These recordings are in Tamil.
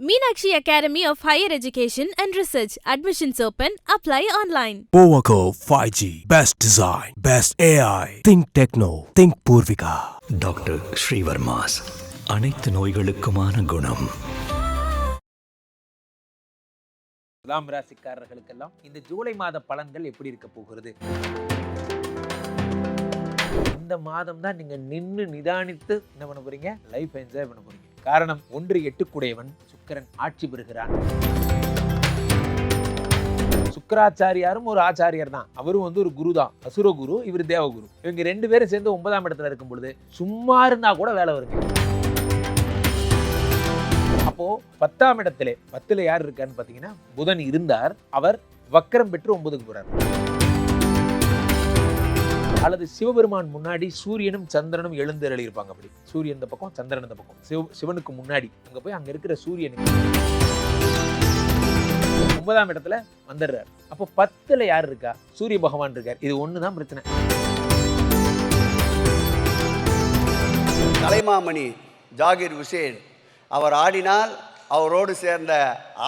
Meenakshi Academy of Higher Education and Research. Admissions open. Apply online. Powaco 5G. Best design. Best AI. Think Techno. Think Purvika. Doctor Srivarma's அனைத்து நோய்களுக்குமான குணம் துலாம் ராசிக்காரர்களுக்கெல்லாம் இந்த ஜூலை மாத பலன்கள் எப்படி இருக்க போகிறது இந்த மாதம் தான் நீங்க நின்னு நிதானித்து என்ன பண்ண போறீங்க லைஃப் என்ஜாய் பண்ண போறீங்க காரணம் ஒன்று எட்டுக்குடையவன் சுக்கிரன் ஆட்சி பெறுகிறான். சுக்கராச்சாரியாரும் ஒரு ஆச்சாரியர் தான். அவரும் வந்து ஒரு குரு தான். அசுர குரு இவர் தேவகுரு. இவங்க ரெண்டு பேரும் சேர்ந்து ஒன்பதாம் இடத்துல இருக்கும் பொழுது சும்மா இருந்தா கூட வேலை வருது. அப்போ பத்தாம் இடத்துல பத்துல யார் இருக்காருன்னு பாத்தீங்கன்னா புதன் இருந்தார். அவர் வக்கரம் பெற்று ஒன்பதுக்கு போறார். அல்லது சிவபெருமான் முன்னாடி சூரியனும் சந்திரனும் எழுந்தருளி இருப்பாங்க அப்படி. சூரியன் இந்த பக்கம் சந்திரன் இந்த பக்கம். சிவ சிவனுக்கு முன்னாடி. அங்கே போய் அங்கே இருக்கிற சூரியனுக்கு ஒன்பதாம் இடத்துல வந்துடுறார். அப்போ பத்தில் யார் இருக்கா? சூரிய பகவான் இருக்கார். இது ஒன்று தான் பிரச்சனை. கலைமாமணி ஜாகிர் ஹுசேன் அவர் ஆடினால் அவரோடு சேர்ந்த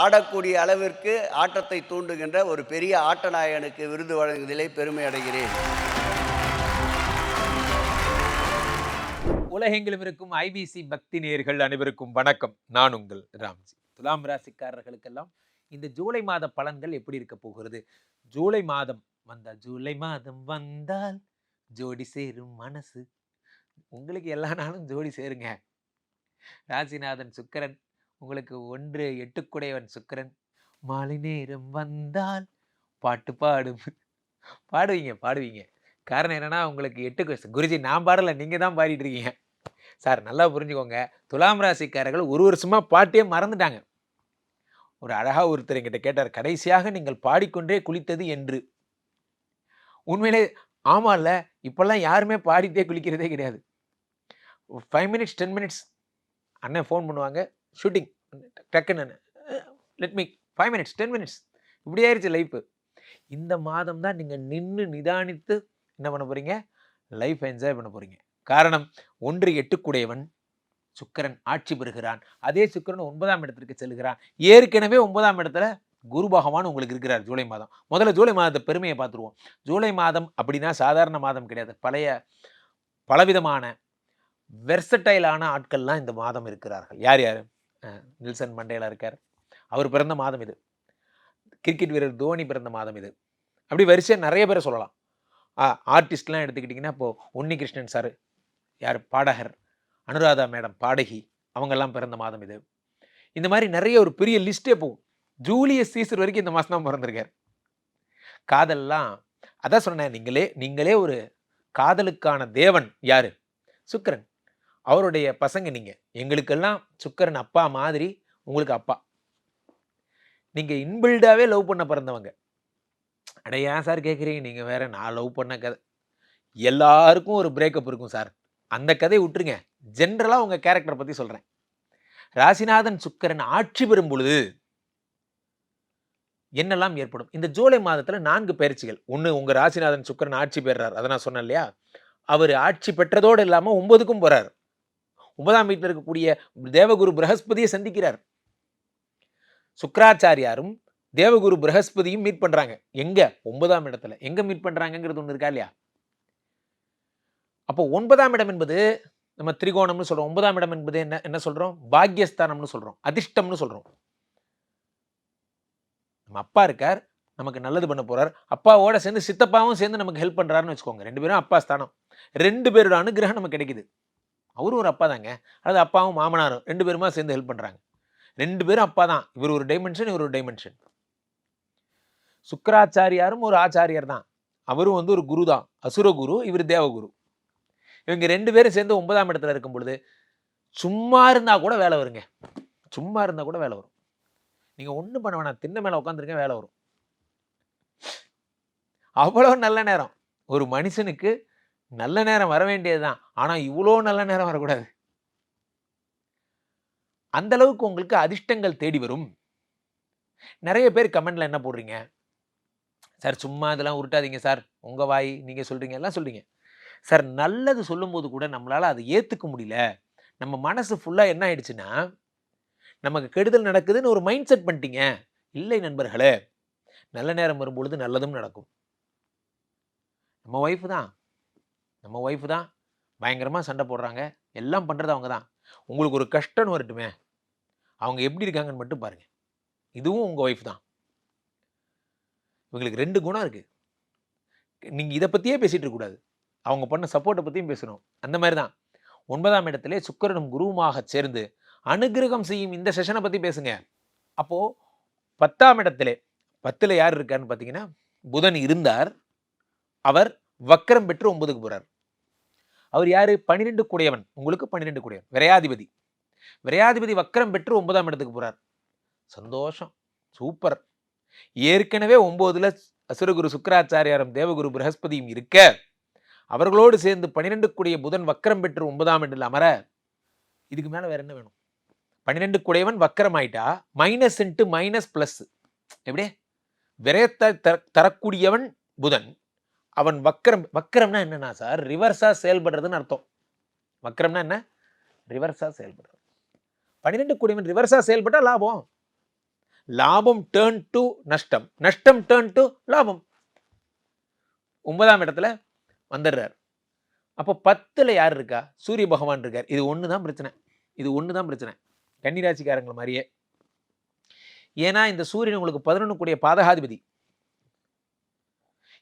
ஆடக்கூடிய அளவிற்கு ஆட்டத்தை தூண்டுகின்ற ஒரு பெரிய ஆட்டநாயகனுக்கு விருது வழங்குவதிலே பெருமை அடைகிறேன். உலகெங்கிலும் இருக்கும் ஐபிசி பக்தி நேயர்கள் அனைவருக்கும் வணக்கம். நான் உங்கள் ராம்ஜி. துலாம் ராசிக்காரர்களுக்கெல்லாம் இந்த ஜூலை மாத பலன்கள் எப்படி இருக்க போகிறது? ஜூலை மாதம் வந்தால் ஜூலை மாதம் வந்தால் ஜோடி சேரும் மனசு. உங்களுக்கு எல்லா நாளும் ஜோடி சேருங்க. ராசிநாதன் சுக்கரன் உங்களுக்கு ஒன்று எட்டுக்குடையவன் சுக்கிரன். மாலை நேரம் வந்தால் பாட்டு பாடும். பாடுவீங்க பாடுவீங்க. காரணம் என்னன்னா உங்களுக்கு எட்டு குருஜி நான் பாடலை நீங்கள் தான் பாடிட்டு இருக்கீங்க. சார் நல்லா புரிஞ்சுக்கோங்க. துலாம் ராசிக்காரர்கள் ஒரு வருஷமாக பாட்டே மறந்துட்டாங்க. ஒரு அழகாக ஒருத்தர் எங்கிட்ட கேட்டார் கடைசியாக நீங்கள் பாடிக்கொண்டே குளித்தது என்று. உண்மையிலே ஆமால்ல இப்போல்லாம் யாருமே பாடிட்டே குளிக்கிறதே கிடையாது. ஃபைவ் மினிட்ஸ் டென் மினிட்ஸ் அண்ணன் ஃபோன் பண்ணுவாங்க ஷூட்டிங் டக்குன்னு let me five minutes ten minutes இப்படி ஆயிடுச்சு லைஃப் இந்த மாதம் தான் நீங்கள் நின்று நிதானித்து என்ன பண்ண போகிறீங்க லைஃப் என்ஜாய் பண்ண போகிறீங்க காரணம் ஒன்று எட்டுக்குடையவன் சுக்கிரன் ஆட்சி பெறுகிறான். அதே சுக்கிரன் ஒன்பதாம் இடத்திற்கு செல்கிறான். ஏற்கனவே ஒன்பதாம் இடத்துல குரு பகவான் உங்களுக்கு இருக்கிறார் ஜூலை மாதம். முதல்ல ஜூலை மாதத்தை பெருமையை பார்த்துருவோம். ஜூலை மாதம் அப்படின்னா சாதாரண மாதம் கிடையாது. பழைய பலவிதமான வெர்சடைலான ஆட்கள்லாம் இந்த மாதம் இருக்கிறார்கள். யார் யார்? நில்சன் மண்டேலா இருக்கார். அவர் பிறந்த மாதம் இது. கிரிக்கெட் வீரர் தோனி பிறந்த மாதம் இது. அப்படி வரிசையாக நிறைய பேரை சொல்லலாம். ஆர்டிஸ்ட்லாம் எடுத்துக்கிட்டிங்கன்னா இப்போது உன்னிகிருஷ்ணன் சார். யார்? பாடகர். அனுராதா மேடம் பாடகி. அவங்கெல்லாம் பிறந்த மாதம் இது. இந்த மாதிரி நிறைய ஒரு பெரிய லிஸ்ட்டே போகும். ஜூலியஸ் சீசர் வரைக்கும் இந்த மாதம் தான் பிறந்திருக்கார். காதல்லாம் அதான் சொன்னேன் நீங்களே நீங்களே ஒரு காதலுக்கான தேவன் யார்? சுக்கிரன். அவருடைய பசங்க நீங்கள் எங்களுக்கெல்லாம் சுக்கரன் அப்பா மாதிரி உங்களுக்கு அப்பா. நீங்கள் இன்பில்டாகவே லவ் பண்ண பிறந்தவங்க. அட ஏன் சார் கேட்குறீங்க நீங்கள் வேற நான் லவ் பண்ண கதை. எல்லாருக்கும் ஒரு பிரேக்கப் இருக்கும் சார். அந்த கதையை விட்டுருங்க. ஜென்ரலாக உங்கள் கேரக்டரை பற்றி சொல்கிறேன் ராசிநாதன் சுக்கிரன் ஆட்சி பெறும் பொழுது என்னெல்லாம் ஏற்படும்? இந்த ஜூலை மாதத்தில் நான்கு பயிற்சிகள். ஒன்று உங்கள் ராசிநாதன் சுக்கரன் ஆட்சி பெறுறார். அதை நான் சொன்னேன் இல்லையா? அவர் ஆட்சி பெற்றதோடு இல்லாமல் ஒன்பதுக்கும் போகிறார் ஒன்பதாம் வீட்டில் இருக்கக்கூடிய தேவகுரு பிரகஸ்பதியை சந்திக்கிறார். சுக்கராச்சாரியாரும் தேவகுரு பிரகஸ்பதியும் மீட் பண்றாங்க. எங்க? ஒன்பதாம் இடத்துல. எங்க மீட் பண்றாங்கங்கிறது ஒன்று இருக்கா இல்லையா? அப்போ ஒன்பதாம் இடம் என்பது நம்ம திரிகோணம்னு சொல்றோம். ஒன்பதாம் இடம் என்பது என்ன என்ன சொல்றோம்? பாக்யஸ்தானம்னு சொல்றோம். அதிர்ஷ்டம்னு சொல்றோம். நம்ம அப்பா இருக்கார். நமக்கு நல்லது பண்ண போறார். அப்பாவோட சேர்ந்து சித்தப்பாவும் சேர்ந்து நமக்கு ஹெல்ப் பண்றாருன்னு வச்சுக்கோங்க. ரெண்டு பேரும் அப்பா ஸ்தானம். ரெண்டு பேரோட அனுகிரகம் நமக்கு கிடைக்குது. அவரும் ஒரு அப்பா தாங்க. அதாவது அப்பாவும் மாமனாரும் ரெண்டு பேருமா சேர்ந்து ஹெல்ப் பண்றாங்க. ரெண்டு பேரும் அப்பா தான். இவர் ஒரு டைமென்ஷன் இவர் ஒரு டைமென்ஷன் சுக்கராச்சாரியாரும் ஒரு ஆச்சாரியர் தான். அவரும் வந்து ஒரு குரு தான். அசுர குரு இவர் தேவகுரு. இவங்க ரெண்டு பேரும் சேர்ந்து ஒன்பதாம் இடத்துல இருக்கும் பொழுது சும்மா இருந்தால் கூட வேலை வருங்க. சும்மா இருந்தால் கூட வேலை வரும். நீங்கள் ஒன்றும் பண்ண வேணாம். தின்ன மேலே உட்காந்துருங்க வேலை வரும். அவ்வளோ நல்ல நேரம். ஒரு மனுஷனுக்கு நல்ல நேரம் வர வேண்டியது தான் ஆனால் இவ்வளோ நல்ல நேரம் வரக்கூடாது. அந்த அளவுக்கு உங்களுக்கு அதிர்ஷ்டங்கள் தேடி வரும். நிறைய பேர் கமெண்ட்ல என்ன போடுறீங்க? சார் சும்மா இதெல்லாம் உருட்டாதீங்க சார். உங்கள் வாய் நீங்கள் சொல்கிறீங்க எல்லாம் சொல்கிறீங்க சார் நல்லது சொல்லும்போது கூட நம்மளால் அதை ஏற்றுக்க முடியல. நம்ம மனசு ஃபுல்லாக என்ன ஆயிடுச்சுன்னா நமக்கு கெடுதல் நடக்குதுன்னு ஒரு மைண்ட் செட் பண்ணிட்டீங்க. இல்லை நண்பர்களே நல்ல நேரம் வரும்பொழுது நல்லதும் நடக்கும். நம்ம ஒய்ஃப் தான். நம்ம ஒய்ஃப் தான். பயங்கரமாக சண்டை போடுறாங்க. எல்லாம் பண்ணுறது அவங்க தான். உங்களுக்கு ஒரு கஷ்டம்னு வரட்டுமே. அவங்க எப்படி இருக்காங்கன்னு மட்டும் பாருங்க. இதுவும் உங்கள் ஒய்ஃப் தான். இவங்களுக்கு ரெண்டு குணம் இருக்குது நீங்கள் இதை பற்றியே பேசிகிட்டு இருக்கக்கூடாது அவங்க பண்ண சப்போர்ட்டை பற்றியும் பேசணும். அந்த மாதிரி தான் ஒன்பதாம் இடத்திலே சுக்கரனும் குருவுமாக சேர்ந்து அனுகிரகம் செய்யும் இந்த செஷனை பற்றி பேசுங்க. அப்போது பத்தாம் இடத்திலே பத்தில் யார் இருக்காருன்னு பார்த்தீங்கன்னா புதன் இருந்தார். அவர் வக்கரம் பெற்று ஒன்பதுக்கு போகிறார் அவர் யார்? பன்னிரெண்டு கூடையவன். உங்களுக்கு பன்னிரெண்டு கூடையவன் விரையாதிபதி. விரையாதிபதி வக்கரம் பெற்று ஒன்பதாம் இடத்துக்கு போகிறார் சந்தோஷம். சூப்பர். ஏற்கனவே ஒம்போதில் அசுரகுரு சுக்கராச்சாரியாரும் தேவகுரு பிரகஸ்பதியும் இருக்க அவர்களோடு சேர்ந்து பன்னிரெண்டு கூடிய புதன் வக்கரம் பெற்று ஒன்பதாம் இடத்தில் அமர இதுக்கு மேலே வேற என்ன வேணும்? பன்னிரெண்டு கூடையவன் வக்கரம் ஆயிட்டா மைனஸ் இன்ட்டு மைனஸ் ப்ளஸ் எப்படி விரயத்தை தர தரக்கூடியவன் புதன். அவன் வக்கரம் வக்கரம்னா என்னன்னா சார் ரிவர்ஸாக செயல்படுறதுன்னு அர்த்தம். வக்கரம்னா என்ன? ரிவர்ஸாக செயல்படுறது. பன்னிரெண்டு கூடியவன் ரிவர்ஸாக செயல்பட்டால் லாபம். லாபம் டேர்ன் டு நஷ்டம். நஷ்டம் டேர்ன் டு லாபம். ஒன்பதாம் இடத்துல வந்துடுறார். அப்போ பத்தில் யார் இருக்கா? சூரிய பகவான் இருக்கார். இது ஒன்று தான் பிரச்சனை. இது ஒன்று தான் பிரச்சனை. கன்னிராசிக்காரங்களை மாதிரியே. ஏன்னா இந்த சூரியன் உங்களுக்கு பதினொன்று கூடிய பாதகாதிபதி.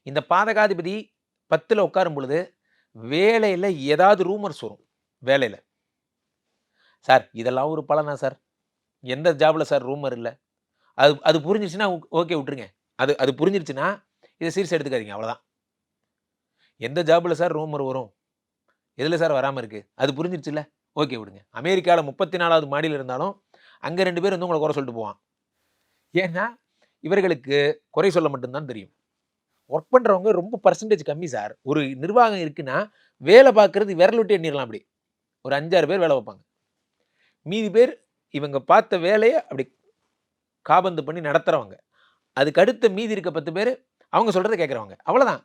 இந்த பாதகாதிபதி பத்தில் உட்காரும் பொழுது வேலையில் ஏதாவது ரூமர்ஸ் வரும். வேலையில். சார் இதெல்லாம் ஒரு பலனா சார்? எந்த ஜாபில் சார் ரூமர் இல்லை? அது அது புரிஞ்சிச்சுன்னா ஓகே விட்டுருங்க. அது அது புரிஞ்சிருச்சுன்னா இதை சீரியஸ் எடுத்துக்காதீங்க. அவ்வளோதான் எந்த ஜாபில் சார் ரூமர் வரும்? எதில் சார் வராமல் இருக்குது அது புரிஞ்சிருச்சுல்ல? ஓகே விடுங்க. அமெரிக்காவில் முப்பத்தி நாலாவது மாடியில் இருந்தாலும் அங்கே ரெண்டு பேர் வந்து உங்களை குறை சொல்லிட்டு போவான். ஏன்னா இவர்களுக்கு குறை சொல்ல மட்டும்தான் தெரியும். ஒர்க் பண்ணுறவங்க ரொம்ப பர்சன்டேஜ் கம்மி சார் ஒரு நிர்வாகம் இருக்குன்னா வேலை பார்க்குறது விரல் விட்டு எண்ணிடலாம் அப்படி. ஒரு அஞ்சாறு பேர் வேலை வைப்பாங்க மீதி பேர் இவங்க பார்த்த வேலையை அப்படி காபந்து பண்ணி நடத்துகிறவங்க அதுக்கு அடுத்த மீதி இருக்க பத்து பேர் அவங்க சொல்கிறத கேட்குறவங்க. அவ்வளோதான்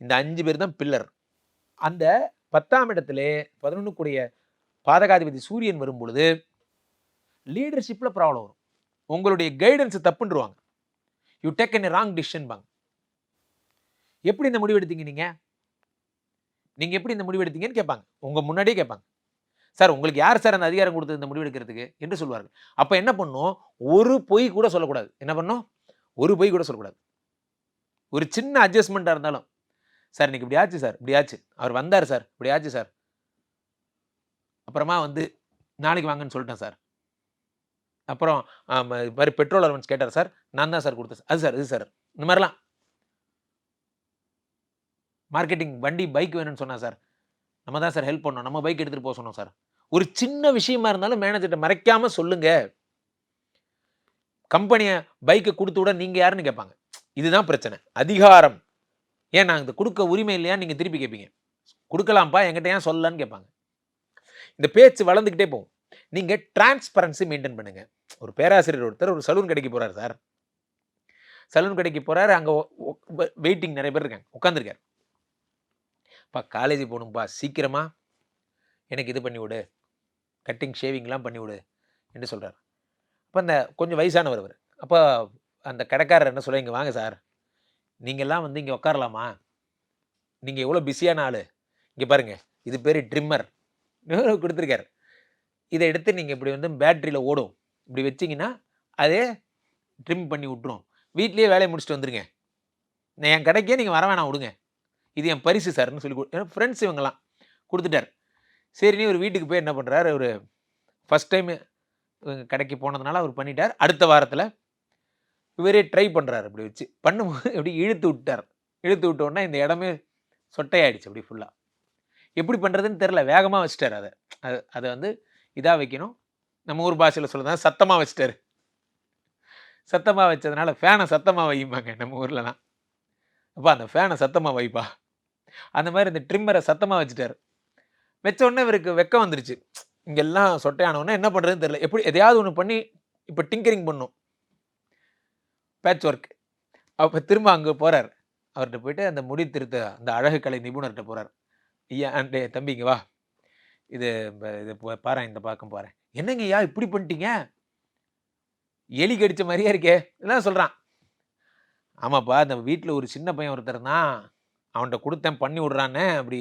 இந்த அஞ்சு பேர் தான் பில்லர் அந்த பத்தாம் இடத்துல பதினொன்று பாதகாதிபதி சூரியன் வரும் பொழுது லீடர்ஷிப்பில் ப்ராப்ளம் வரும். உங்களுடைய கைடன்ஸ் தப்புன்றுவாங்க. யூ டேக் என் ராங் டிசிஷன்பாங்க எப்படி இந்த முடிவு எடுத்தீங்க நீங்கள் நீங்கள் எப்படி இந்த முடிவு எடுத்தீங்கன்னு கேட்பாங்க. உங்கள் முன்னாடியே கேட்பாங்க. சார் உங்களுக்கு யார் சார் அந்த அதிகாரம் கொடுத்தது இந்த முடிவு எடுக்கிறதுக்கு? என்று சொல்வார்கள். அப்போ என்ன பண்ணும்? ஒரு பொய் கூட சொல்லக்கூடாது. என்ன பண்ணும்? ஒரு பொய் கூட சொல்லக்கூடாது. ஒரு சின்ன அட்ஜஸ்ட்மெண்ட்டாக இருந்தாலும். சார் இன்னைக்கு இப்படி ஆச்சு சார் இப்படி ஆச்சு. அவர் வந்தார் சார் இப்படி ஆச்சு சார். அப்புறமா வந்து நாளைக்கு வாங்கன்னு சொல்லிட்டேன் சார். அப்புறம் ஆம், இது மாதிரி பெட்ரோல் அலவன்ஸ் கேட்டார் சார். நான் தான் சார் கொடுத்தேன் அது சார் இது சார். இந்த மாதிரிலாம். மார்க்கெட்டிங் வண்டி பைக் வேணும்னு சொன்னா சார். நம்ம தான் சார் ஹெல்ப் பண்ணோம். நம்ம பைக் எடுத்துகிட்டு போக சொன்னோம் சார். ஒரு சின்ன விஷயமா இருந்தாலும் மேனேஜர்கிட்ட மறைக்காம சொல்லுங்க. கம்பெனியை பைக்கை கொடுத்து விட நீங்கள் யாருன்னு கேட்பாங்க. இதுதான் பிரச்சனை. அதிகாரம். ஏன் நான் இது கொடுக்க உரிமை இல்லையா? நீங்கள் திருப்பி கேட்பீங்க கொடுக்கலாம்ப்பா என்கிட்ட ஏன் சொல்லலான்னு கேட்பாங்க. இந்த பேச்சு வளர்ந்துக்கிட்டே போகும். நீங்கள் டிரான்ஸ்பரன்சி மெயின்டைன் பண்ணுங்கள் ஒரு பேராசிரியர் ஒருத்தர் ஒரு சலூன் கடைக்கு போகிறார் சார். சலூன் கடைக்கு போகிறாரு அங்கே வெயிட்டிங் நிறைய பேர் இருக்காங்க. உட்காந்துருக்காரு அப்பா காலேஜ் போகணும்ப்பா சீக்கிரமா. எனக்கு இது பண்ணி விடு. கட்டிங் ஷேவிங்லாம் பண்ணி விடு. என்று சொல்கிறார் அப்போ அந்த கொஞ்சம் வயசானவர் அவர். அப்போ அந்த கடைக்காரர் என்ன சொல்ல இங்கே வாங்க சார். நீங்கள்லாம் வந்து இங்கே உட்காரலாமா நீங்கள் எவ்வளோ பிஸியான ஆள்? இங்கே பாருங்கள் இது பேர் ட்ரிம்மர் கொடுத்துருக்காரு. இதை எடுத்து நீங்கள் இப்படி வந்து பேட்டரியில் ஓடும். இப்படி வச்சிங்கன்னா அதே ட்ரிம் பண்ணி விட்ரும் வீட்லேயே வேலையை முடிச்சுட்டு வந்துருங்க. நான் என் கடைக்கே நீங்கள் வர வேணாம் விடுங்க. இது என் பரிசு சார்னு சொல்லி கொடு ஃப்ரெண்ட்ஸ் இவங்கெல்லாம் கொடுத்துட்டார். சரின்னு ஒரு வீட்டுக்கு போய் என்ன பண்ணுறாரு ஒரு ஃபஸ்ட் டைம் கடைக்கு போனதுனால அவர் பண்ணிட்டார். அடுத்த வாரத்தில் இவரே ட்ரை பண்ணுறாரு இப்படி வச்சு. பண்ணும்போது இப்படி இழுத்து விட்டார். இழுத்து விட்டோன்னா இந்த இடமே சொட்டையாயிடுச்சு அப்படி ஃபுல்லாக எப்படி பண்ணுறதுன்னு தெரில வேகமாக வச்சுட்டார் அதை. அது அதை வந்து இதாக வைக்கணும். நம்ம ஊர் பாஷையில் சொல்லுறது சத்தமாக வச்சுட்டாரு. சத்தமாக வச்சதுனால ஃபேனை சத்தமாக வைப்பாங்க நம்ம ஊர்லலாம். அப்பா அந்த ஃபேனை சத்தமாக வைப்பா. அந்த மாதிரி இந்த ட்ரிம்மரை சத்தமாக வச்சுட்டாரு. வச்ச உடனே இவருக்கு வெக்கம் வந்துருச்சு. இங்கெல்லாம் சொட்டையானவுடனே என்ன பண்ணுறதுன்னு தெரில எப்படி எதையாவது ஒன்று பண்ணி இப்போ டிங்கரிங் பண்ணும். பேட்ச் ஒர்க் அப்போ திரும்ப அங்கே போகிறார் அவர்கிட்ட போயிட்டு அந்த முடி திருத்த அந்த அழகு கலை நிபுணர்கிட்ட போகிறார் ஐயா அண்டே தம்பிங்க வா. இது இது பாரு இந்த பக்கம் பாரு. என்னங்க ஐயா இப்படி பண்ணிட்டீங்க? எலி கடிச்ச மாதிரியே இருக்கே. இதெல்லாம் சொல்கிறான் ஆமாப்பா அந்த வீட்டில் ஒரு சின்ன பையன் ஒருத்தர் தான் அவன்கிட்ட கொடுத்தேன் பண்ணி விட்றானே அப்படி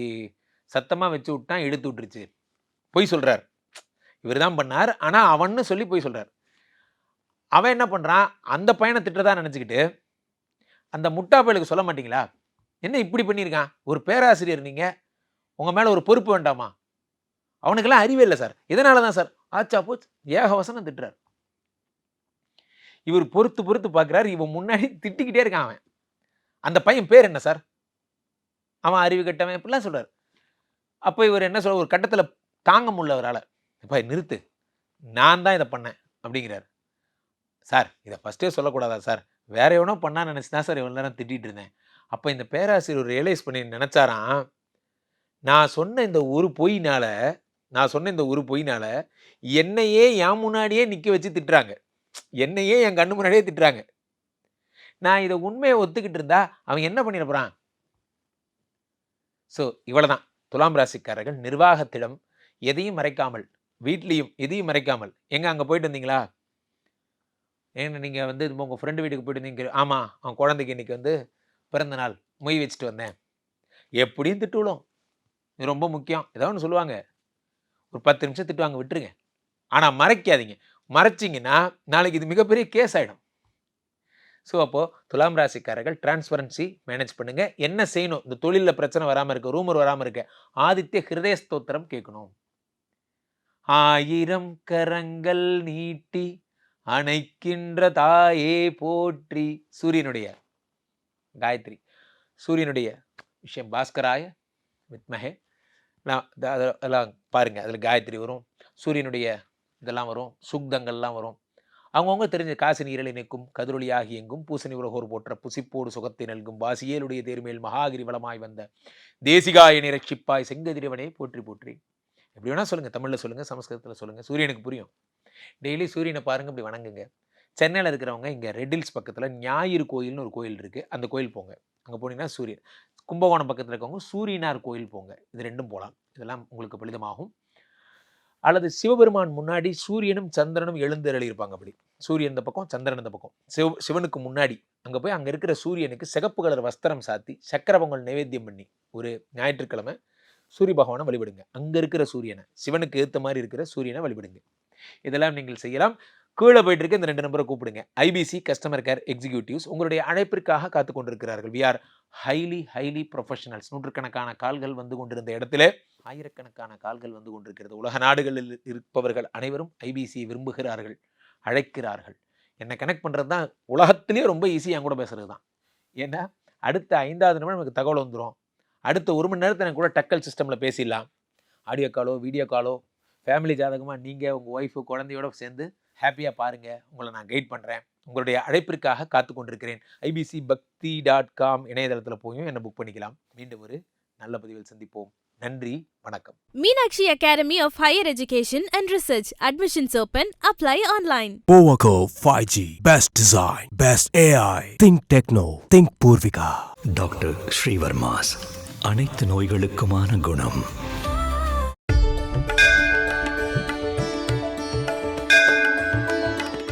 சத்தமாக வச்சு விட்டான் எடுத்து விட்டுருச்சு. பொய் சொல்கிறார் இவர் தான் பண்ணார். ஆனால் அவன்னு சொல்லி பொய் சொல்கிறார் அவன் என்ன பண்ணுறான் அந்த பையனை திட்டதா நினச்சிக்கிட்டு அந்த முட்டா பயலுக்கு சொல்ல மாட்டீங்களா? என்ன இப்படி பண்ணியிருக்கான்? ஒரு பேராசிரியர் நீங்கள் உங்கள் மேலே ஒரு பொறுப்பு வேண்டாமா? அவனுக்கெல்லாம் அறிவே இல்லை சார். இதனால தான் சார்? ஆச்சா போச்சு. ஏகவசனம் திட்டுறார். இவர் பொறுத்து பொறுத்து பார்க்குறாரு இவன் முன்னாடி திட்டிக்கிட்டே இருக்கான் அவன். அந்த பையன் பேர் என்ன சார்? அவன் அறிவு கட்டவன் இப்படிலாம் சொல்கிறார் அப்போ இவர் என்ன சொல்ற ஒரு கட்டத்தில் தாங்க முடியல அவரால். இப்போ நிறுத்து. நான் தான் இதை பண்ணேன். அப்படிங்கிறார். சார் இதை ஃபஸ்ட்டே சொல்லக்கூடாதா சார்? வேற எவனோ பண்ணா நினச்சி தான் சார் இவ்வளோ நேரம் திட்டிகிட்டு இருந்தேன். அப்போ இந்த பேராசிரியர் ரியலைஸ் பண்ணி நினச்சாராம் நான் சொன்ன இந்த ஒரு பொய்னால நான் சொன்ன இந்த ஒரு பொய்னால என்னையே என் முன்னாடியே நிற்க வச்சு திட்டுறாங்க. என்னையே என் கண்ணு முன்னாடியே திட்டுறாங்க. நான் இதை உண்மையை ஒத்துக்கிட்டு இருந்தா அவன் என்ன பண்ணிட போகிறான் ஸோ இவ்வளோதான் துலாம் ராசிக்காரர்கள் நிர்வாகத்திடம் எதையும் மறைக்காமல் வீட்லேயும் எதையும் மறைக்காமல். எங்கே அங்கே போயிட்டு வந்தீங்களா? ஏன்னா நீங்கள் வந்து உங்கள் ஃப்ரெண்டு வீட்டுக்கு போயிட்டு நீங்கள் ஆமாம் அவன் குழந்தைக்கு இன்னைக்கு வந்து பிறந்த நாள் மொய் வச்சுட்டு வந்தேன். எப்படியும் திட்டுவிடும் இது ரொம்ப முக்கியம். ஏதோ ஒன்று சொல்லுவாங்க. ஒரு பத்து நிமிஷம் திட்டுவாங்க விட்டுருங்க. ஆனால் மறைக்காதீங்க. மறைச்சிங்கன்னா நாளைக்கு இது மிகப்பெரிய கேஸ் ஆகிடும் ஸோ அப்போது துலாம் ராசிக்காரர்கள் டிரான்ஸ்பரன்சி மேனேஜ் பண்ணுங்கள் என்ன செய்யணும்? இந்த தொழிலில் பிரச்சனை வராமல் இருக்க ரூமர் வராமல் இருக்க ஆதித்ய ஹிருதய ஸ்தோத்திரம் கேட்கணும். ஆயிரம் கரங்கள் நீட்டி அணைக்கின்ற தாயே போற்றி. சூரியனுடைய காயத்ரி. சூரியனுடைய விஷயம் பாஸ்கராய வித்மகே நான் அதெல்லாம் பாருங்கள் அதில் காயத்ரி வரும். சூரியனுடைய இதெல்லாம் வரும். சுக்தங்கள்லாம் வரும். அவங்கவுங்க தெரிஞ்ச காசி நீரலை நிற்கும் கதிரொலியாகி எங்கும். பூசணி உலகோர் போற்ற புசிப்போடு சுகத்தை நல்கும் வாசியேலுடைய தேர்மேல் மகாகிரி வளமாய் வந்த தேசிகாய நிரட்சிப்பாய் செங்கதிரவனே போற்றி போற்றி. எப்படி வேணால் சொல்லுங்கள் தமிழில் சொல்லுங்கள் சமஸ்கிருதத்தில் சொல்லுங்கள் சூரியனுக்கு புரியும். டெய்லி சூரியனை பாருங்க இப்படி வணங்குங்க. சென்னையில் இருக்கிறவங்க இங்கே ரெட்டில்ஸ் பக்கத்தில் ஞாயிறு கோயில்னு ஒரு கோயில் இருக்குது அந்த கோயில் போங்க. அங்கே போனீங்கன்னா சூரியன். கும்பகோணம் பக்கத்தில் இருக்கவங்க சூரியனார் கோயில் போங்க. இது ரெண்டும் போகலாம் இதெல்லாம் உங்களுக்கு பலிதமாகும். அல்லது சிவபெருமான் முன்னாடி சூரியனும் சந்திரனும் எழுந்தருளி இருப்பாங்க அப்படி. சூரியன் இந்த பக்கம் சந்திரன் இந்த பக்கம். சிவ சிவனுக்கு முன்னாடி. அங்கே போய் அங்கே இருக்கிற சூரியனுக்கு சிகப்பு கலர் வஸ்திரம் சாத்தி சக்கர பொங்கல் நைவேத்தியம் பண்ணி ஒரு ஞாயிற்றுக்கிழமை சூரிய பகவானை வழிபடுங்க. அங்கே இருக்கிற சூரியனை சிவனுக்கு ஏற்ற மாதிரி இருக்கிற சூரியனை வழிபடுங்க. இதெல்லாம் நீங்கள் செய்யலாம். கீழே போயிட்டு இருக்க இந்த ரெண்டு நம்பரை கூப்பிடுங்க. ஐபிசி கஸ்டமர் கேர் எக்ஸிக்யூட்டிவ்ஸ் உங்களுடைய அழைப்பிற்காக காத்து கொண்டிருக்கிறார்கள். We are highly highly professionals நூற்றுக்கணக்கான கால்கள் வந்து கொண்டிருந்த இடத்துல ஆயிரக்கணக்கான கால்கள் வந்து கொண்டிருக்கிறது. உலக நாடுகளில் இருப்பவர்கள் அனைவரும் ஐபிசியை விரும்புகிறார்கள் அழைக்கிறார்கள். என்னை கனெக்ட் பண்ணுறது தான் உலகத்திலேயே ரொம்ப ஈஸி என் கூட பேசுறது தான். ஏன்னா அடுத்த ஐந்தாவது நிமிடம் நமக்கு தகவல் வந்துடும் அடுத்த ஒரு மணி நேரத்தை எனக்கு கூட டக்கல் சிஸ்டமில் பேசிடலாம். ஆடியோ காலோ வீடியோ காலோ ஃபேமிலி ஜாதகமாக நீங்கள் உங்கள் ஒய்ஃபு குழந்தையோட சேர்ந்து ஹாப்பியாக பாருங்கள் உங்களை நான் கைட் பண்ணுறேன் உங்களுடைய அழைப்பிற்காக காத்து கொண்டிருக்கிறேன் ஐபிசி பக்தி டாட் காம் இணையதளத்தில் போயும் என்னை புக் பண்ணிக்கலாம் மீண்டும் ஒரு நல்ல பதிவில் சந்திப்போம் நன்றி வணக்கம் Meenakshi Academy of Higher Education and Research. Admissions open. Apply online. Powaco 5G. Best design. Best AI. Think Techno. Think Purvika. Doctor Srivarma's அனைத்து நோய்களுக்குமான குணம்